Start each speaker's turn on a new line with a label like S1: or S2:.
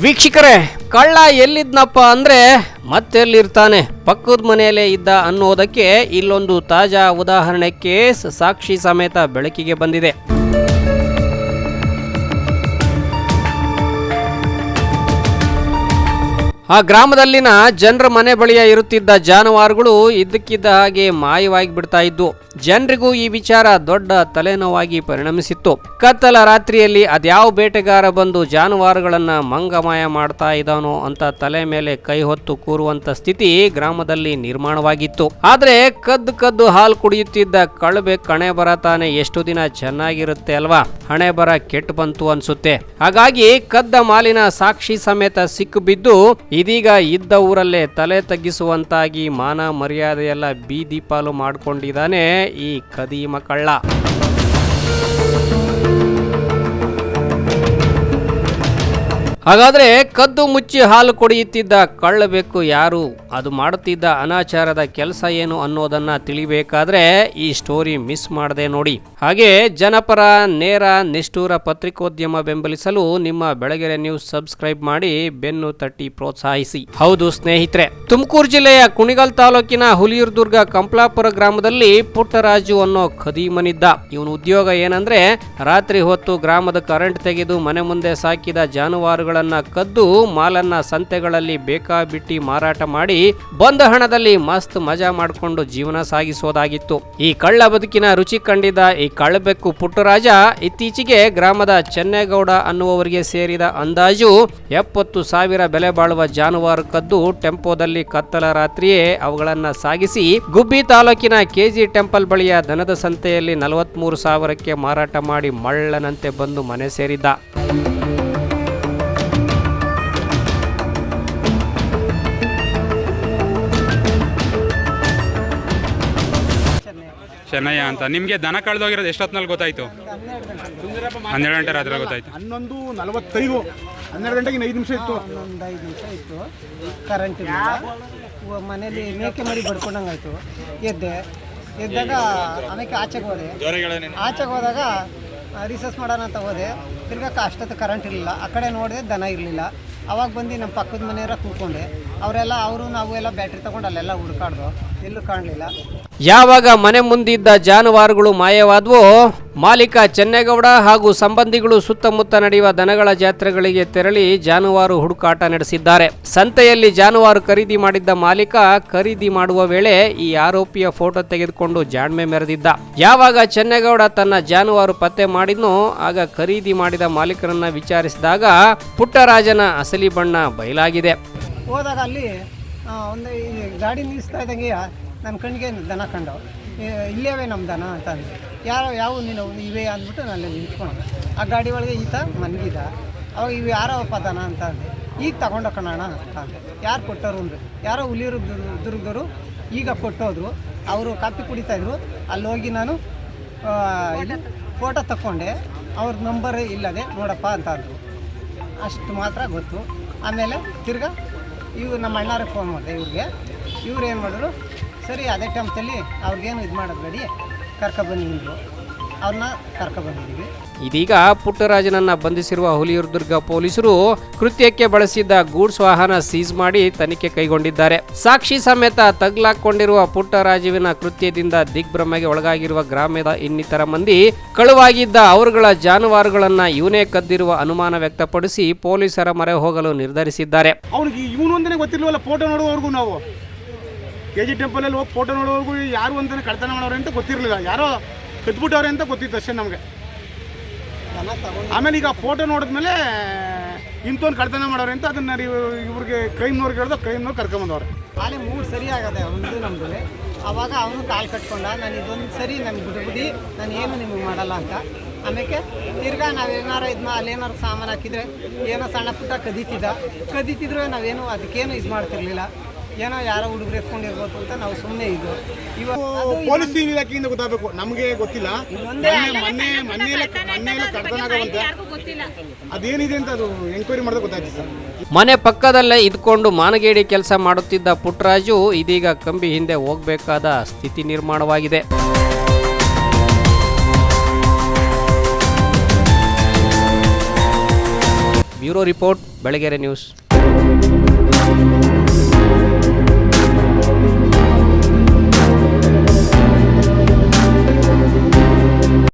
S1: ವೀಕ್ಷಕರೇ, ಕಳ್ಳ ಎಲ್ಲಿದ್ನಪ್ಪ ಅಂದ್ರೆ ಮತ್ತೆಲ್ಲಿರ್ತಾನೆ? ಪಕ್ಕದ ಮನೆಯಲ್ಲೇ ಇದ್ದ ಅನ್ನೋದಕ್ಕೆ ಇಲ್ಲೊಂದು ತಾಜಾ ಉದಾಹರಣೆ ಕೇಸ್ ಸಾಕ್ಷಿ ಸಮೇತ ಬೆಳಕಿಗೆ ಬಂದಿದೆ. ಆ ಗ್ರಾಮದಲ್ಲಿನ ಜನರ ಮನೆ ಬಳಿಯ ಇರುತ್ತಿದ್ದ ಜಾನುವಾರುಗಳು ಇದ್ದಕ್ಕಿದ್ದ ಹಾಗೆ ಮಾಯವಾಗಿ ಬಿಡ್ತಾ ಇದ್ದು, ಜನರಿಗೂ ಈ ವಿಚಾರ ದೊಡ್ಡ ತಲೆನೋವಾಗಿ ಪರಿಣಮಿಸಿತ್ತು. ಕತ್ತಲ ರಾತ್ರಿಯಲ್ಲಿ ಅದ್ಯಾವ ಬೇಟೆಗಾರ ಬಂದು ಜಾನುವಾರುಗಳನ್ನ ಮಂಗಮಾಯ ಮಾಡ್ತಾ ಇದ್ದಾನೋ ಅಂತ ತಲೆ ಮೇಲೆ ಕೈ ಹೊತ್ತು ಕೂರುವಂತ ಸ್ಥಿತಿ ಗ್ರಾಮದಲ್ಲಿ ನಿರ್ಮಾಣವಾಗಿತ್ತು. ಆದ್ರೆ ಕದ್ದು ಕದ್ದು ಹಾಲು ಕುಡಿಯುತ್ತಿದ್ದ ಕಳಬೆ ಕಣೆ ಬರ ತಾನೆ ಎಷ್ಟು ದಿನ ಚೆನ್ನಾಗಿರುತ್ತೆ ಅಲ್ವಾ? ಹಣೆ ಬರ ಕೆಟ್ಟು ಬಂತು ಅನ್ಸುತ್ತೆ. ಹಾಗಾಗಿ ಕದ್ದ ಮಾಲಿನ ಸಾಕ್ಷಿ ಸಮೇತ ಸಿಕ್ಕು ಬಿದ್ದು ಇದೀಗ ಇದ್ದ ಊರಲ್ಲೇ ತಲೆ ತಗ್ಗಿಸುವಂತಾಗಿ ಮಾನ ಮರ್ಯಾದೆಯೆಲ್ಲ ಬೀದಿ ಪಾಲು ಮಾಡ್ಕೊಂಡಿದ್ದಾನೆ ಈ ಕದೀಮ ಕಳ್ಳ. ಹಾಗಾದ್ರೆ ಕದ್ದು ಮುಚ್ಚಿ ಹಾಲು ಕುಡಿಯುತ್ತಿದ್ದ ಕಳ್ಳಬೇಕು ಯಾರು? ಅದು ಮಾಡುತ್ತಿದ್ದ ಅನಾಚಾರದ ಕೆಲಸ ಏನು ಅನ್ನೋದನ್ನ ತಿಳಿಬೇಕಾದ್ರೆ ಈ ಸ್ಟೋರಿ ಮಿಸ್ ಮಾಡದೆ ನೋಡಿ. ಹಾಗೆ ಜನಪರ, ನೇರ, ನಿಷ್ಠೂರ ಪತ್ರಿಕೋದ್ಯಮ ಬೆಂಬಲಿಸಲು ನಿಮ್ಮ ಬೆಳಗೆರೆ ನ್ಯೂಸ್ ಸಬ್ಸ್ಕ್ರೈಬ್ ಮಾಡಿ ಬೆನ್ನು ತಟ್ಟಿ ಪ್ರೋತ್ಸಾಹಿಸಿ. ಹೌದು ಸ್ನೇಹಿತರೆ, ತುಮಕೂರು ಜಿಲ್ಲೆಯ ಕುಣಿಗಲ್ ತಾಲೂಕಿನ ಹುಲಿಯೂರ್ದುರ್ಗ ಕಂಪ್ಲಾಪುರ ಗ್ರಾಮದಲ್ಲಿ ಪುಟ್ಟರಾಜು ಅನ್ನೋ ಖದೀಮನಿದ್ದ. ಇವನು ಉದ್ಯೋಗ ಏನಂದ್ರೆ ರಾತ್ರಿ ಹೊತ್ತು ಗ್ರಾಮದ ಕರೆಂಟ್ ತೆಗೆದು ಮನೆ ಮುಂದೆ ಸಾಕಿದ ಜಾನುವಾರುಗಳನ್ನ ಕದ್ದು ಮಾಲನ್ನ ಸಂತೆಗಳಲ್ಲಿ ಬೇಕಾಬಿಟ್ಟಿ ಮಾರಾಟ ಮಾಡಿ ಬಂದ ಹಣದಲ್ಲಿ ಮಸ್ತ್ ಮಜಾ ಮಾಡಿಕೊಂಡು ಜೀವನ ಸಾಗಿಸೋದಾಗಿತ್ತು. ಈ ಕಳ್ಳ ಬದುಕಿನ ರುಚಿ ಕಂಡಿದ್ದ ಈ ಕಳ್ಳಬೆಕ್ಕು ಪುಟ್ಟರಾಜ ಇತ್ತೀಚೆಗೆ ಗ್ರಾಮದ ಚೆನ್ನೇಗೌಡ ಅನ್ನುವವರಿಗೆ ಸೇರಿದ ಅಂದಾಜು ಎಪ್ಪತ್ತು ಸಾವಿರ ಬೆಲೆ ಬಾಳುವ ಜಾನುವಾರು ಕದ್ದು ಟೆಂಪೋದಲ್ಲಿ ಕತ್ತಲ ರಾತ್ರಿಯೇ ಅವುಗಳನ್ನ ಸಾಗಿಸಿ ಗುಬ್ಬಿ ತಾಲೂಕಿನ ಕೆಜಿ ಟೆಂಪಲ್ ಬಳಿಯ ದನದ ಸಂತೆಯಲ್ಲಿ ನಲವತ್ಮೂರು ಸಾವಿರಕ್ಕೆ ಮಾರಾಟ ಮಾಡಿ ಮಳ್ಳನಂತೆ ಬಂದು ಮನೆ ಸೇರಿದ್ದ.
S2: ಚೆನ್ನಯ್ಯ ಅಂತ. ನಿಮಗೆ ದನ ಕಳೆದೋಗಿರೋದು ಎಷ್ಟೊತ್ತಿನಲ್ಲಿ ಗೊತ್ತಾಯ್ತು? ಹನ್ನೆರಡು ಗಂಟೆ ರಾತ್ರಿ ಗೊತ್ತಾಯ್ತು.
S3: ಹನ್ನೊಂದು ನಲವತ್ತೈದು. ಹನ್ನೆರಡು ಗಂಟೆಗೆ ಇನ್ನು ಐದು ನಿಮಿಷ ಇತ್ತು.
S4: ಒಂದು ಐದು ನಿಮಿಷ ಇತ್ತು. ಕರೆಂಟ್ ಇರಲಿಲ್ಲ ಮನೇಲಿ ಮೇಕೆ ಮರಿ ಬಡ್ಕೊಂಡಂಗಾಯ್ತು ಎದ್ದೆ. ಎದ್ದಾಗ ಆಮೇಲೆ ಆಚೆಗೆ ಹೋದೆ. ಆಚೆಗೆ ಹೋದಾಗ ರಿಸರ್ಚ್ ಮಾಡೋಣ ಅಂತ ಹೋದೆ. ತಿರ್ಗಕ್ಕೆ ಅಷ್ಟೊತ್ತು ಕರೆಂಟ್ ಇರಲಿಲ್ಲ. ಆ ಕಡೆ ನೋಡಿದೆ ದನ ಇರಲಿಲ್ಲ. ಅವಾಗ ಬಂದು ನಮ್ಮ ಪಕ್ಕದ ಮನೆಯವರ ಕೂತ್ಕೊಂಡೆ. ಅವರೆಲ್ಲ, ಅವರು ನಾವು ಎಲ್ಲ ಬ್ಯಾಟ್ರಿ ತಗೊಂಡು ಅಲ್ಲೆಲ್ಲ ಹುಡುಕಾಡ್ದು. ಎಲ್ಲೂ ಕಾಣಲಿಲ್ಲ.
S1: ಯಾವಾಗ ಮನೆ ಮುಂದಿದ್ದ ಜಾನುವಾರುಗಳು ಮಾಯವಾದವೋ, ಮಾಲೀಕ ಚೆನ್ನೇಗೌಡ ಹಾಗೂ ಸಂಬಂಧಿಗಳು ಸುತ್ತಮುತ್ತ ನಡೆಯುವ ದನಗಳ ಜಾತ್ರೆಗಳಿಗೆ ತೆರಳಿ ಜಾನುವಾರು ಹುಡುಕಾಟ ನಡೆಸಿದ್ದಾರೆ. ಸಂತೆಯಲ್ಲಿ ಜಾನುವಾರು ಖರೀದಿ ಮಾಡಿದ್ದ ಮಾಲೀಕ ಖರೀದಿ ಮಾಡುವ ವೇಳೆ ಈ ಆರೋಪಿಯ ಫೋಟೋ ತೆಗೆದುಕೊಂಡು ಜಾಣ್ಮೆ ಮೆರೆದಿದ್ದ. ಯಾವಾಗ ಚೆನ್ನೇಗೌಡ ತನ್ನ ಜಾನುವಾರು ಪತ್ತೆ ಮಾಡಿದ್ನೋ, ಆಗ ಖರೀದಿ ಮಾಡಿದ ಮಾಲೀಕರನ್ನ ವಿಚಾರಿಸಿದಾಗ ಪುಟ್ಟರಾಜನ ಅಸಲಿ ಬಣ್ಣ ಬಯಲಾಗಿದೆ.
S4: ಹೋದಾಗ ಅಲ್ಲಿ ಒಂದು ಗಾಡಿ ನಿಲ್ಲಿಸ್ತಾ ಇದ್ದಂಗೆ ನನ್ನ ಕಣ್ಣಿಗೆ ದನ ಕಂಡು. ಇಲ್ಲೇವೆ ನಮ್ಮ ದನ ಅಂತ ಅಂದೆ. ಯಾರೋ, ಯಾವ ನೀನು ಇವೆ ಅಂದ್ಬಿಟ್ಟು ನಾನು ನಿಂತ್ಕೊಂಡು ಆ ಗಾಡಿ ಒಳಗೆ ಈತ ಮನ್ಗಿದ ಅವಾಗ ಇವು ಯಾರಪ್ಪ ದನ ಅಂತ ಅಂದೆ. ಈಗ ತಗೊಂಡು ಅಂತ ಅಂದೆ. ಯಾರು ಕೊಟ್ಟರು ಅಂದ್ರೆ. ಯಾರೋ ಹುಲಿಯರು ದುರ್ಗದವರು ಈಗ ಕೊಟ್ಟೋದ್ರು. ಅವರು ಕಾಪಿ ಕುಡಿತಾಯಿದ್ರು ಅಲ್ಲಿ ಹೋಗಿ ನಾನು ಫೋಟೋ ತಕ್ಕೊಂಡೆ. ಅವ್ರ ನಂಬರ್ ಇಲ್ಲದೆ ನೋಡಪ್ಪ ಅಂತ ಅಂದರು. ಅಷ್ಟು ಮಾತ್ರ ಗೊತ್ತು. ಆಮೇಲೆ ತಿರ್ಗಾ ಇವ್ರು ನಮ್ಮ ಅಣ್ಣಾರಿಗೆ ಫೋನ್ ಮಾಡಿದೆ ಇವ್ರಿಗೆ. ಇವ್ರು ಏನು ಮಾಡಿದ್ರು, ಸರಿ, ಅದೇ ಟೈಮ್ಸಲ್ಲಿ ಅವ್ರಿಗೇನು ಇದು ಮಾಡೋದು ಬೇಡಿ ಕರ್ಕೊಬನ್ನಿ ಅಂದರು. ಅವ್ರನ್ನ ಕರ್ಕೊಬಂದಿದ್ದೀವಿ
S1: ಇದೀಗ ಪುಟ್ಟರಾಜನನ್ನ ಬಂಧಿಸಿರುವ ಹುಲಿಯೂರ್ದುರ್ಗ ಪೊಲೀಸರು ಕೃತ್ಯಕ್ಕೆ ಬಳಸಿದ್ದ ಗೂಡ್ಸ್ ವಾಹನ ಸೀಸ್ ಮಾಡಿ ತನಿಖೆ ಕೈಗೊಂಡಿದ್ದಾರೆ. ಸಾಕ್ಷಿ ಸಮೇತ ತಗ್ಲಾಕೊಂಡಿರುವ ಪುಟ್ಟರಾಜುವಿನ ಕೃತ್ಯದಿಂದ ದಿಗ್ಭ್ರಮೆಗೆ ಒಳಗಾಗಿರುವ ಗ್ರಾಮದ ಇನ್ನಿತರ ಮಂದಿ ಕಳುವಾಗಿದ್ದ ಅವರುಗಳ ಜಾನುವಾರುಗಳನ್ನ ಇವನೇ ಕದ್ದಿರುವ ಅನುಮಾನ ವ್ಯಕ್ತಪಡಿಸಿ ಪೊಲೀಸರ ಮೊರೆ ಹೋಗಲು ನಿರ್ಧರಿಸಿದ್ದಾರೆ.
S3: ಅವ್ನಿಗೆ ಇವನು ಗೊತ್ತಿಲ್ವಲ್ಲ ಫೋಟೋ ನೋಡುವವರೆಗೂ ನಾವು. ಕೆ ಜಿ ಟೆಂಪಲಲ್ಲಿ ಹೋಗಿ ಫೋಟೋ ನೋಡೋವರೆಗೂ ಯಾರು ಅಂತಾನೆ ಕಳ್ತನ ಮಾಡೋರು ಅಂತ ಗೊತ್ತಿರಲಿಲ್ಲ. ಯಾರೋ ಕದ್ಬಿಟ್ಟವ್ರೆ ಅಂತ ಗೊತ್ತಿತ್ತು ಅಷ್ಟೇ ನಮಗೆ. ಆಮೇಲೆ ಈಗ ಫೋಟೋ ನೋಡಿದ್ಮೇಲೆ ಇಂಥವ್ನು ಕಳ್ತನ ಮಾಡೋರು ಅಂತ ಅದನ್ನ ಇವ್ರಿಗೆ ಕ್ರೈಮ್ನವ್ರಿಗೆ ಕೈ ಕ್ರೈಮ್ನವ್ರು ಕರ್ಕೊಂಬಂದವ್ರೆ
S4: ಆಲೆ ಮೂರು ಸರಿ ಆಗದೆ ಒಂದು ನಮ್ಮದು ಅವಾಗ ಅವನು ಕಾಲು ಕಟ್ಕೊಂಡ, ನಾನು ಇದೊಂದು ಸರಿ ನಮ್ಗೆ ಬಿಡ್ಬಿಡಿ ನಾನು ಏನು ನಿಮಗೆ ಮಾಡಲ್ಲ ಅಂತ. ಆಮೇಲೆ ತಿರ್ಗಾ ನಾವೇನಾರು ಇದನ್ನ ಅಲ್ಲೇನಾರು ಸಾಮಾನು ಹಾಕಿದ್ರೆ, ಏನೋ ಸಣ್ಣ ಪುಟ್ಟ ಕದೀತಿದ್ದ. ಕದೀತಿದ್ರೆ ನಾವೇನು ಅದಕ್ಕೇನು ಇದು ಮಾಡ್ತಿರ್ಲಿಲ್ಲ. ಏನೋ ಯಾರೋ ಹುಡುಗರು ಎತ್ಕೊಂಡಿರ್ಬೋದು ಅಂತ ನಾವು ಸುಮ್ಮನೆ ಇದು ಇವಾಗ
S3: ಪೊಲೀಸ್ ಇಲಾಖೆಯಿಂದ ಗೊತ್ತಾಗಬೇಕು. ನಮಗೆ ಗೊತ್ತಿಲ್ಲ. ಮೊನ್ನೆ ಮೊನ್ನೆ ಅದೇನಿದೆ ಅಂತ ಅದು ಎಂಕ್ವೈರಿ ಮಾಡಿದ್ರೆ ಗೊತ್ತಾಯ್ತು ಸರ್.
S1: ಮನೆ ಪಕ್ಕದಲ್ಲೇ ಇದ್ಕೊಂಡು ಮಾನಗೇಡಿ ಕೆಲಸ ಮಾಡುತ್ತಿದ್ದ ಪುಟ್ಟರಾಜು ಇದೀಗ ಕಂಬಿ ಹಿಂದೆ ಹೋಗಬೇಕಾದ ಸ್ಥಿತಿ ನಿರ್ಮಾಣವಾಗಿದೆ. Bureau report Belagere news.